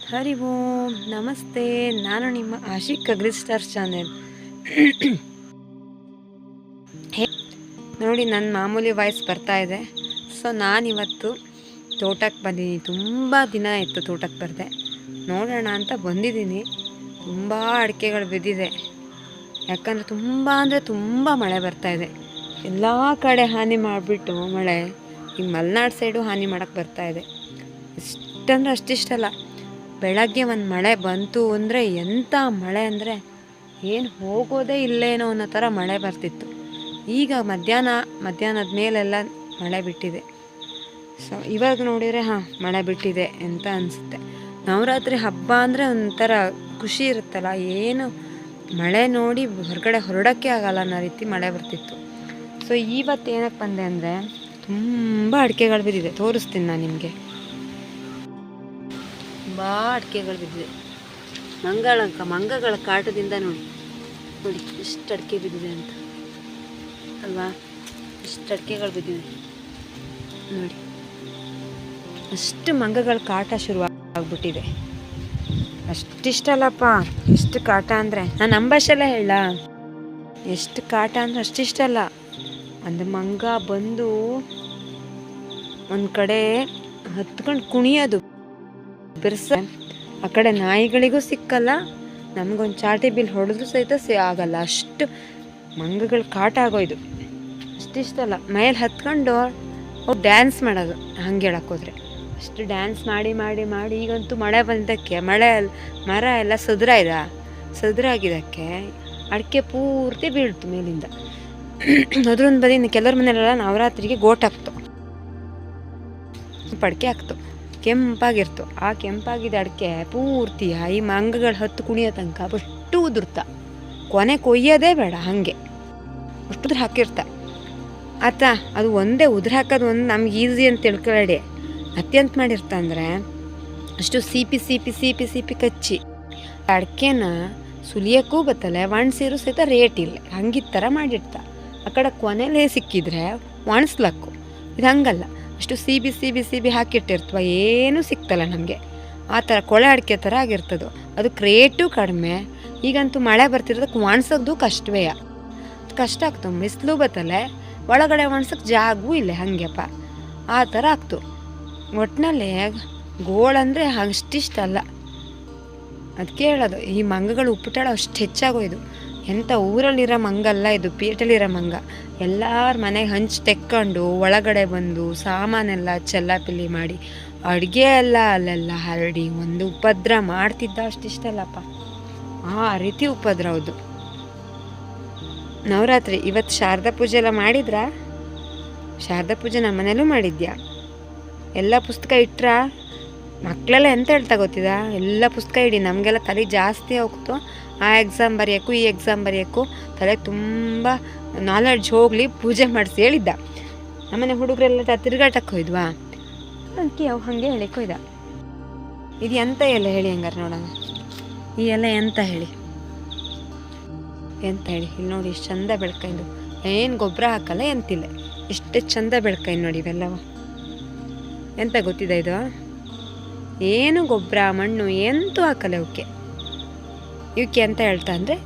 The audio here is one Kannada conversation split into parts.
ಹರಿ ಓಂ, ನಮಸ್ತೆ. ನಾನು ನಿಮ್ಮ ಆಶಿಕ್ ಅಗ್ರಿ ಸ್ಟಾರ್ ಚಾನೆಲ್. ನೋಡಿ, ನನ್ನ ಮಾಮೂಲಿ ವಾಯ್ಸ್ ಬರ್ತಾ ಇದೆ. ಸೊ, ನಾನಿವತ್ತು ತೋಟಕ್ಕೆ ಬಂದಿದ್ದೀನಿ. ತುಂಬ ದಿನ ಇತ್ತು ತೋಟಕ್ಕೆ ಬರದೆ. ನೋಡೋಣ ಅಂತ ಬಂದಿದ್ದೀನಿ. ತುಂಬ ಅಡಿಕೆಗಳು ಬಿದ್ದಿದೆ. ಯಾಕಂದರೆ ತುಂಬ ಅಂದರೆ ತುಂಬ ಮಳೆ ಬರ್ತಾ ಇದೆ. ಎಲ್ಲ ಕಡೆ ಹಾನಿ ಮಾಡಿಬಿಟ್ಟು ಮಳೆ. ಈ ಮಲೆನಾಡು ಸೈಡು ಹಾನಿ ಮಾಡೋಕ್ಕೆ ಬರ್ತಾ ಇದೆ. ಇಷ್ಟಂದ್ರೆ ಅಷ್ಟಿಷ್ಟಲ್ಲ. ಬೆಳಗ್ಗೆ ಒಂದು ಮಳೆ ಬಂತು ಅಂದರೆ ಎಂಥ ಮಳೆ ಅಂದರೆ ಏನು ಹೋಗೋದೇ ಇಲ್ಲೇನೋ ಅನ್ನೋ ಥರ ಮಳೆ ಬರ್ತಿತ್ತು. ಈಗ ಮಧ್ಯಾಹ್ನ, ಮಧ್ಯಾಹ್ನದ ಮೇಲೆಲ್ಲ ಮಳೆ ಬಿಟ್ಟಿದೆ. ಸೊ ಇವಾಗ ನೋಡಿದರೆ ಹಾಂ, ಮಳೆ ಬಿಟ್ಟಿದೆ ಅಂತ ಅನಿಸುತ್ತೆ. ನವರಾತ್ರಿ ಹಬ್ಬ ಅಂದರೆ ಒಂಥರ ಖುಷಿ ಇರುತ್ತಲ್ಲ, ಏನು ಮಳೆ ನೋಡಿ ಹೊರಗಡೆ ಹೊರಡೋಕ್ಕೆ ಆಗಲ್ಲ ಅನ್ನೋ ರೀತಿ ಮಳೆ ಬರ್ತಿತ್ತು. ಸೊ ಇವತ್ತು ಏನಕ್ಕೆ ಬಂದೆ ಅಂದರೆ ತುಂಬ ಅಡಿಕೆಗಳು ಬಿದ್ದಿದೆ, ತೋರಿಸ್ತೀನಿ ನಾನು ನಿಮಗೆ. ತುಂಬ ಅಡಿಕೆಗಳು ಬಿದ್ದಿದೆ ಮಂಗಳ ಮಂಗಗಳ ಕಾಟದಿಂದ ನೋಡಿ. ನೋಡಿ ಎಷ್ಟು ಅಡಿಕೆ ಬಿದ್ದಿದೆ ಅಂತ. ಅಲ್ವಾ? ಎಷ್ಟು ಅಡಿಕೆಗಳು ಬಿದ್ದಿದೆ. ನೋಡಿ. ಅಷ್ಟು ಮಂಗಗಳ ಕಾಟ ಶುರು ಆಗ್ಬಿಟ್ಟಿದೆ ಅಷ್ಟಿಷ್ಟಲ್ಲಪ್ಪ, ಎಷ್ಟು ಕಾಟ ಅಂದರೆ. ನಾನು ಅಂಬಾಷೆಲ್ಲ ಹೇಳ. ಎಷ್ಟು ಕಾಟ ಅಂದರೆ ಅಷ್ಟಿಷ್ಟಲ್ಲ. ಒಂದು ಮಂಗ ಬಂದು ಒಂದು ಕಡೆ ಹತ್ಕೊಂಡು ಕುಣಿಯೋದು. ಬಿರ್ಸ ಆ ಕಡೆ ನಾಯಿಗಳಿಗೂ ಸಿಕ್ಕಲ್ಲ, ನಮಗೊಂದು ಚಾಟಿ ಬಿಲ್ ಹೊಡೆದ್ರು ಸಹಿತ ಸಿ ಆಗಲ್ಲ. ಅಷ್ಟು ಮಂಗಗಳು ಕಾಟ ಆಗೋಯ್ದು. ಅಷ್ಟಿಷ್ಟಲ್ಲ ಮೇಲೆ ಹತ್ಕೊಂಡು ಅವ್ರು ಡ್ಯಾನ್ಸ್ ಮಾಡೋದು, ಹಂಗೆ ಹೇಳೋಕ್ಕೋದ್ರೆ ಅಷ್ಟು ಡ್ಯಾನ್ಸ್ ಮಾಡಿ ಮಾಡಿ ಮಾಡಿ ಈಗಂತೂ ಮಳೆ ಬಂದಕ್ಕೆ, ಮಳೆ ಮರ ಎಲ್ಲ ಸದುರಾಯ್ದ ಸದುರಾಗಿದ್ದಕ್ಕೆ ಅಡಿಕೆ ಪೂರ್ತಿ ಬೀಳ್ತು ಮೇಲಿಂದ. ಅದ್ರೊಂದು ಬದಿ ಕೆಲವ್ರ ಮನೆಯಲ್ಲೆಲ್ಲ ನವರಾತ್ರಿಗೆ ಗೋಟ್ ಹಾಕ್ತು. ಪಡ್ಕೆ ಹಾಕ್ತು. ಕೆಂಪಾಗಿರ್ತು. ಆ ಕೆಂಪಾಗಿದ್ದ ಅಡಿಕೆ ಪೂರ್ತಿ ಈ ಮಂಗಗಳು ಹತ್ತು ಕುಣಿಯೋ ತನಕ ಅಷ್ಟು ಉದುರ್ತ. ಕೊನೆ ಕೊಯ್ಯೋದೇ ಬೇಡ ಹಾಗೆ. ಅಷ್ಟು ಹಾಕಿರ್ತ. ಆತ ಅದು ಒಂದೇ ಉದುರು ಹಾಕೋದು ಒಂದು ನಮ್ಗೆ ಈಸಿ ಅಂತ ತಿಳ್ಕೊಳ್ಳಿ ಅತ್ಯಂತ ಮಾಡಿರ್ತ ಅಂದರೆ ಅಷ್ಟು ಸೀಪಿ ಸೀಪಿ ಸೀಪಿ ಸೀಪಿ ಕಚ್ಚಿ. ಅಡಿಕೆನ ಸುಲಿಯೋಕ್ಕೂ ಬತ್ತಲ್ಲ ಒಣಸಿರು ಸಹಿತ ರೇಟ್ ಇಲ್ಲ. ಹಂಗಿದ ಥರ ಮಾಡಿರ್ತ. ಆ ಕಡೆ ಕೊನೆಲೇ ಸಿಕ್ಕಿದ್ರೆ ಒಣಸ್ಲಕ್ಕು. ಇದು ಹಂಗಲ್ಲ. ಅಷ್ಟು ಸೀಬಿ, ಸಿಬಿ, ಸೀಬಿ ಹಾಕಿಟ್ಟಿರ್ತವ, ಏನೂ ಸಿಕ್ತಲ್ಲ ನಮಗೆ. ಆ ಥರ ಕೊಳೆ ಅಡಿಕೆ ಥರ ಆಗಿರ್ತದು. ಅದು ರೇಟು ಕಡಿಮೆ. ಈಗಂತೂ ಮಳೆ ಬರ್ತಿರೋದಕ್ಕೆ ಒಣಸೋದು ಕಷ್ಟವೇ ಕಷ್ಟ ಆಗ್ತು ಬಿಸಿಲು ಬತ್ತಲೆ. ಒಳಗಡೆ ಒಣಸಕ್ಕೆ ಜಾಗವೂ ಇಲ್ಲ ಹಾಗೆಪ್ಪ. ಆ ಥರ ಆಗ್ತು. ಒಟ್ಟಿನಲ್ಲಿ ಗೋಳಂದರೆ ಅಷ್ಟಿಷ್ಟಲ್ಲ ಅದಕ್ಕೆ ಹೇಳೋದು ಈ ಮಂಗಗಳು ಉಪ್ಪಿಟ್ಟಾಳು ಅಷ್ಟು ಹೆಚ್ಚಾಗೋಯ್ದು. ಎಂಥ ಊರಲ್ಲಿರೋ ಮಂಗಲ್ಲ ಇದು ಪೇಟೆಲಿರೋ ಮಂಗ. ಎಲ್ಲರ ಮನೆಗೆ ಹಂಚಿ ತೆಕ್ಕೊಂಡು ಒಳಗಡೆ ಬಂದು ಸಾಮಾನೆಲ್ಲ ಚೆಲ್ಲಾಪಿಲ್ಲಿ ಮಾಡಿ. ಅಡುಗೆ ಎಲ್ಲ ಅಲ್ಲೆಲ್ಲ ಹರಡಿ ಒಂದು ಉಪದ್ರ ಮಾಡ್ತಿದ್ದ ಅಷ್ಟಿಷ್ಟಲ್ಲಪ್ಪ ಆ ರೀತಿ ಉಪದ್ರ ಹೌದು. ನವರಾತ್ರಿ, ಇವತ್ತು ಶಾರದಾ ಪೂಜೆ ಎಲ್ಲ ಮಾಡಿದ್ರಾ? ಶಾರದಾ ಪೂಜೆ ನಮ್ಮ ಮನೇಲೂ ಮಾಡಿದ್ಯಾ? ಎಲ್ಲ ಪುಸ್ತಕ ಇಟ್ರಾ? ಮಕ್ಕಳೆಲ್ಲ ಎಂತ ಹೇಳ್ತಾ ಗೊತ್ತಿದ? ಎಲ್ಲ ಪುಸ್ತಕ ಇಡಿ, ನಮಗೆಲ್ಲ ತಲೆ ಜಾಸ್ತಿ ಹೋಗ್ತು. ಆ ಎಕ್ಸಾಮ್ ಬರೆಯೋಕ್ಕೂ, ಈ ಎಕ್ಸಾಮ್ ಬರೆಯೋಕು ತಲೆ ತುಂಬ ನಾಲೆಡ್ಜ್ ಹೋಗಲಿ, ಪೂಜೆ ಮಾಡಿಸಿ ಹೇಳಿದ್ದ. ನಮ್ಮನೆ ಹುಡುಗರೆಲ್ಲ ತಿರುಗಾಟಕ್ಕೆ ಹೋಯ್ದ್ವಾ? ಅದಕ್ಕೆ ಅವು ಹಾಗೆ ಹೇಳಿಕ್ಕೆ ಹೋಯ್ದ. ಇದು ಎಂತ ಎಲ್ಲ ಹೇಳಿ ಹಂಗಾರೆ ನೋಡೋಣ. ಈ ಎಲ್ಲ ಎಂತ ಹೇಳಿ? ಎಂತ ಹೇಳಿ? ಇಲ್ಲಿ ನೋಡಿ, ಇಷ್ಟು ಚಂದ ಬೆಳ್ಕೈದು. ಏನು ಗೊಬ್ಬರ ಹಾಕಲ್ಲ, ಎಂತಿಲ್ಲ. ಇಷ್ಟು ಚಂದ ಬೆಳ್ಕೈ ನೋಡಿ ಇವೆಲ್ಲವ. ಎಂತ ಗೊತ್ತಿದೆ ಇದು? ಏನು ಗೊಬ್ಬರ, ಮಣ್ಣು, ಎಂತೂ ಹಾಕಲ್ಲ ಇವಕ್ಕೆ. ಇವಕ್ಕೆ ಅಂತ ಹೇಳ್ತಾ ಅಂದರೆ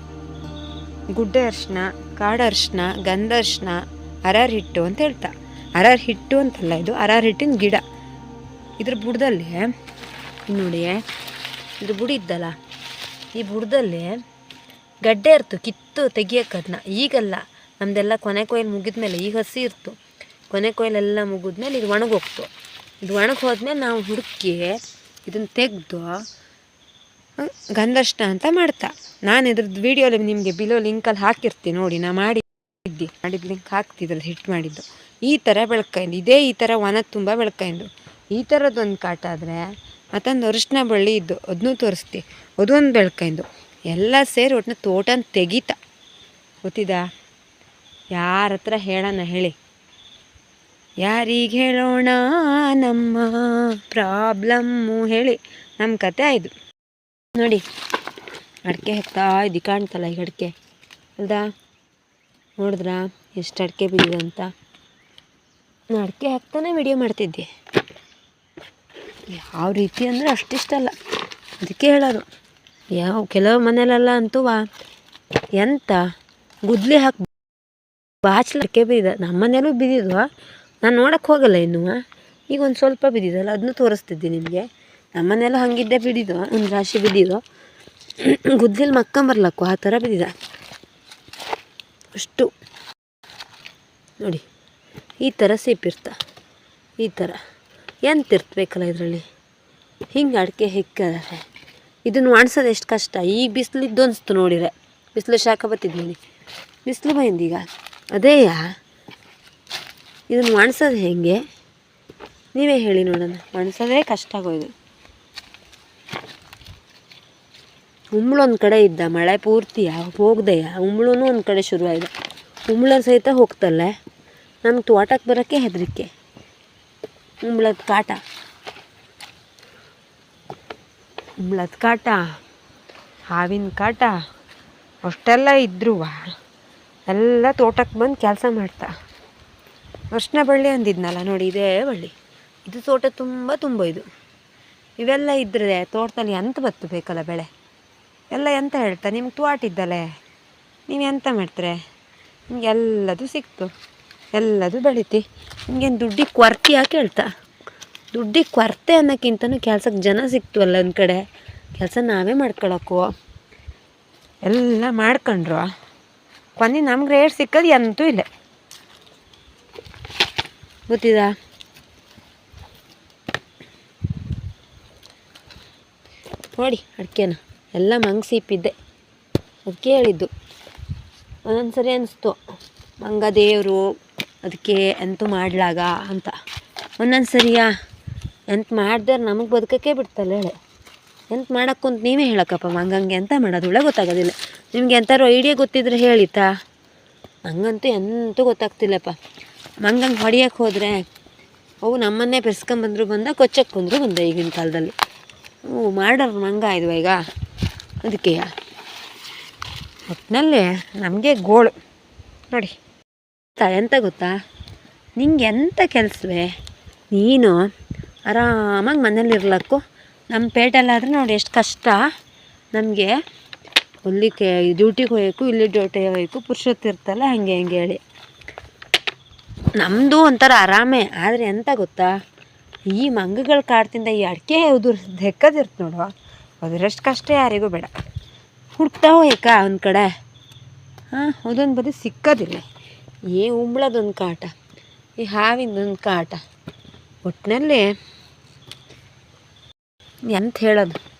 ಗುಡ್ಡ ಅರ್ಶಿನ ಕಾಡು ಅರ್ಶಿನ ಗಂಧ ಅರ್ಶಿನ ಅರಾರ್ ಹಿಟ್ಟು ಅಂತ ಹೇಳ್ತಾ. ಅರಾರ್ ಹಿಟ್ಟು ಅಂತಲ್ಲ ಇದು, ಅರಾರ್ ಹಿಟ್ಟಿನ ಗಿಡ. ಇದ್ರ ಬುಡದಲ್ಲಿ, ನೋಡಿ ಇದು ಬುಡ ಇದ್ದಲ್ಲ, ಈ ಬುಡದಲ್ಲಿ ಗಡ್ಡೆ ಇರ್ತು ಕಿತ್ತು ತೆಗಿಯೋಕ್ಕದನ್ನ ಈಗಲ್ಲ ನಮ್ಮದೆಲ್ಲ ಕೊನೆ ಕೊಯ್ಲು ಮುಗಿದ್ಮೇಲೆ ಈಗ ಹಸಿ ಇರ್ತು. ಕೊನೆ ಕೊಯ್ಲೆಲ್ಲ ಮುಗಿದ್ಮೇಲೆ, ಇದು ಒಣಗೋಗ್ತು. ಇದು ಒಣಗಿ ಹೋದ್ಮೇಲೆ ನಾವು ಹುಡುಕಿ ಇದನ್ನು ತೆಗೆದು ಗಂಧಷ್ಟ ಅಂತ ಮಾಡ್ತಾ. ನಾನು ಇದ್ರದ್ದು ವೀಡಿಯೋಲಿ ನಿಮಗೆ ಬಿಲೋ ಲಿಂಕಲ್ಲಿ ಹಾಕಿರ್ತೀನಿ ನೋಡಿ, ನಾ ಮಾಡಿದ್ದೆ. ಮಾಡಿದ ಲಿಂಕ್ ಹಾಕ್ತಿದ್ರಲ್ಲಿ ಹಿಟ್ಟು ಮಾಡಿದ್ದು. ಈ ಥರ ಬೆಳ್ಕೈಂದು ಇದೇ ಈ ಥರ ವನ ತುಂಬ ಬೆಳ್ಕೈಂದು ಈ ಥರದ್ದೊಂದು ಕಾಟ ಆದರೆ, ಮತ್ತೊಂದು ಅರಿಶಿನ ಬಳ್ಳಿ ಇದ್ದು ಅದನ್ನೂ ತೋರಿಸ್ತಿ. ಅದೊಂದು ಬೆಳ್ಕೈಂದು ಎಲ್ಲ ಸೇರಿ ಒಟ್ಟನ್ನ ತೋಟನ ತೆಗಿತಾ. ಗೊತ್ತಿದ? ಯಾರ ಹತ್ರ ಹೇಳೋಣ ಹೇಳಿ. ಯಾರಿಗೆ ಹೇಳೋಣ ನಮ್ಮ ಪ್ರಾಬ್ಲಮ್ಮು ಹೇಳಿ ನಮ್ಮ ಕತೆ ಆಯ್ತು. ನೋಡಿ, ಅಡಿಕೆ ಹಾಕ್ತಾ ಇದು ಕಾಣ್ತಲ್ಲ ಈಗ ಅಡಿಕೆ? ಅಲ್ದಾ? ನೋಡಿದ್ರಾ? ಎಷ್ಟು ಅಡಿಕೆ ಬಿದ್ದಿದೆ ಅಂತ. ನಾನು ಅಡಿಕೆ ಹಾಕ್ತಾನೆ ವಿಡಿಯೋ ಮಾಡ್ತಿದ್ದೆ. ಯಾವ ರೀತಿ ಅಂದರೆ ಅಷ್ಟಿಷ್ಟಲ್ಲ ಅದಕ್ಕೆ ಹೇಳೋರು ಯಾವ ಕೆಲವು ಮನೇಲೆಲ್ಲ ಅಂತೂ ಎಂತ ಗುದ್ಲಿ ಹಾಕಿ ಅಡಿಕೆ ಬಿದ್ದ ನಮ್ಮ ಮನೇಲೂ ಬಿದ್ದಿದ್ವು? ನಾನು ನೋಡೋಕ್ಕೆ ಹೋಗಲ್ಲ ಇನ್ನೂ ಈಗ ಒಂದು ಸ್ವಲ್ಪ ಬಿದ್ದಿದ್ದಲ್ಲ ಅದನ್ನು ತೋರಿಸ್ತಿದ್ದೆ ನಿಮಗೆ. ನಮ್ಮ ಮನೆಯಲ್ಲೂ ಹಂಗಿದ್ದೆ ಬಿದ್ದಿದ್ದು ಒಂದು ರಾಶಿ ಬಿದ್ದಿದ್ದು. ಗುದ್ದಲಿ ಮಕ್ಕಂಬರ್ಲಕ್ಕು ಆ ಥರ ಬಿದ್ದಿದ. ಅಷ್ಟು. ನೋಡಿ, ಈ ಥರ ಸೇಪಿರ್ತ ಈ ಥರ. ಎಂತ ಇರ್ತಬೇಕಲ್ಲ ಇದರಲ್ಲಿ? ಹಿಂಗೆ ಅಡಿಕೆ ಹೆಕ್ಕದರೆ ಇದನ್ನು ಒಣಸೋದು ಎಷ್ಟು ಕಷ್ಟ. ಈಗ ಬಿಸಿಲಿದ್ದು ಅನಿಸ್ತು ನೋಡಿರೆ ಬಿಸಿಲು ಶಾಖ ಬತ್ತಿದ್ದೀನಿ ಬಿಸಿಲು ಬಂದೀಗ ಅದೇಯಾ ಇದನ್ನು ಒಣಸೋದು ಹೇಗೆ? ನೀವೇ ಹೇಳಿ ನೋಡೋಣ. ಒಣಸೋದೇ ಕಷ್ಟ ಆಗೋದು ಉಂಬ್ಳೊಂದು ಕಡೆ ಇದ್ದ ಮಳೆ ಪೂರ್ತಿಯ ಹೋಗ್ದೆಯ ಉಂಬ್ಳೂ ಒಂದು ಕಡೆ ಶುರುವಾಯಿದೆ. ಉಂಬ್ಳ ಸಹಿತ ಹೋಗ್ತಲ್ಲ? ನಮ್ಗೆ ತೋಟಕ್ಕೆ ಬರೋಕ್ಕೆ ಹೆದರಿಕೆ. ಉಂಬ್ಳದ ಕಾಟ. ಉಂಬ್ಳದ ಕಾಟ ಹಾವಿನ ಕಾಟ ಅಷ್ಟೆಲ್ಲ ಇದ್ರೂ ಎಲ್ಲ ತೋಟಕ್ಕೆ ಬಂದು ಕೆಲಸ ಮಾಡ್ತಾ. ಅರ್ಶಿನ ಬಳ್ಳಿ ಅಂದಿದ್ನಲ್ಲ ನೋಡಿ, ಇದೇ ಬಳ್ಳಿ. ಇದು ತೋಟ ತುಂಬ ತುಂಬ ಇದು. ಇವೆಲ್ಲ ಇದ್ರೆ ತೋಟದಲ್ಲಿ ಎಂತ ಬತ್ತು ಬೇಕಲ್ಲ ಬೆಳೆ? ಎಲ್ಲ ಎಂತ ಹೇಳ್ತಾ? ನಿಮ್ಗೆ ತೋಟ ಇದ್ದಲ್ಲೇ? ನೀವು ಎಂತ ಮಾಡ್ತಾರೆ? ನಿಮ್ಗೆ ಎಲ್ಲದು ಸಿಕ್ತು. ಎಲ್ಲದು ಬೆಳಿತಿ. ನಿಮ್ಗೇನು ದುಡ್ಡಿಗೆ ಯಾಕೆ ಹೇಳ್ತಾ? ದುಡ್ಡಿಗೆ ಕೊರತೆ ಅನ್ನೋಕ್ಕಿಂತನೂ ಕೆಲ್ಸಕ್ಕೆ ಜನ ಸಿಕ್ತು ಅಲ್ಲ ಒಂದು ಕಡೆ. ಕೆಲಸ ನಾವೇ ಮಾಡ್ಕೊಳಕ್ಕೂ. ಎಲ್ಲ ಮಾಡ್ಕೊಂಡ್ರು. ಕೊನೆ ನಮ್ಗೆ ರೇಟ್ ಸಿಕ್ಕೋದು ಎಂತೂ ಇಲ್ಲ. ಗೊತ್ತಿದಾ? ನೋಡಿ, ಅಡಿಕೆನ. ಎಲ್ಲ ಮಂಗ್ ಸಿಪ್ಪಿದ್ದೆ ಅದಕ್ಕೆ ಹೇಳಿದ್ದು. ಒಂದೊಂದು ಸರಿ ಅನಿಸ್ತು. ಮಂಗ ದೇವರು, ಅದಕ್ಕೆ ಎಂತೂ ಮಾಡ್ಲಾಗ ಅಂತ. ಒಂದೊಂದು ಸರಿಯಾ ಎಂತ ಮಾಡಿದ್ರೆ ನಮಗೆ ಬದುಕಕ್ಕೆ ಬಿಡ್ತಲ್ಲ ಹೇಳಿ. ಎಂತ ಅಂತ ನೀವೇ ಹೇಳಕ್ಕಪ್ಪ ಮಂಗಂಗೆ ಎಂತ ಮಾಡೋದು? ಒಳ್ಳೆ ಗೊತ್ತಾಗೋದಿಲ್ಲ. ನಿಮಗೆ ಎಂಥಾರು ಐಡಿಯಾ ಗೊತ್ತಿದ್ರೆ ಹೇಳಿತಾ ನಂಗಂತೂ ಎಂತೂ ಗೊತ್ತಾಗ್ತಿಲ್ಲಪ್ಪ. ಮಂಗಂಗೆ ಹೊಡಿಯಕ್ಕೆ ಹೋದರೆ ಅವು ನಮ್ಮನ್ನೇ ಬೆರ್ಸ್ಕೊಂಬಂದ್ರು ಬಂದ ಕೊಚ್ಚಕ್ಕೆ ಬಂದರು ಬಂದ ಈಗಿನ ಕಾಲದಲ್ಲಿ. ಹ್ಞೂ ಮಾಡೋರು ಮಂಗ ಇದ್ವ ಈಗ. ಅದಕ್ಕೆ ಒಟ್ಟಿನಲ್ಲಿ ನಮಗೆ ಗೋಳು. ನೋಡಿ ಎಂತ ಗೊತ್ತಾ? ನಿಂಗೆ ಎಂಥ ಕೆಲಸವೇ? ನೀನು ಆರಾಮಾಗಿ ಮನೇಲಿರ್ಲಕ್ಕು ನಮ್ಮ ಪೇಟೆಲ್ಲಾದರೆ ನೋಡಿ ಎಷ್ಟು ಕಷ್ಟ. ನಮಗೆ ಹೊಲಿಕ್ಕೆ ಡ್ಯೂಟಿಗೆ ಹೋಗ್ಬೇಕು ಇಲ್ಲಿ ಡ್ಯೂಟಿಗೆ ಹೋಗ್ಬೇಕು ಪುರುಷತ್ತಿರ್ತಲ್ಲ, ಹಾಗೆ, ಹಿಂಗೆ ಹೇಳಿ. ನಮ್ಮದು ಒಂಥರ ಆರಾಮೇ. ಆದರೆ ಎಂತ ಗೊತ್ತಾ? ಈ ಮಂಗಗಳ ಕಾಡ್ತಿಂದ ಈ ಅಡಿಕೆ ಉದುರ್ ಹೆಕ್ಕದಿರ್ತ ನೋಡುವ. ಅದರಷ್ಟು ಕಷ್ಟ ಯಾರಿಗೂ ಬೇಡ. ಹುಡ್ಕ್ತಾ ಹೋಯ್ಕ ಒಂದು ಕಡೆ. ಹಾಂ, ಅದೊಂದು ಬದಿ ಸಿಕ್ಕೋದಿಲ್ಲ ಏ ಉಂಬ್ಳದೊಂದು ಕಾಟ. ಈ ಹಾವಿಂದೊಂದು ಕಾಟ. ಒಟ್ಟಿನಲ್ಲಿ ಎಂತ ಹೇಳೋದು?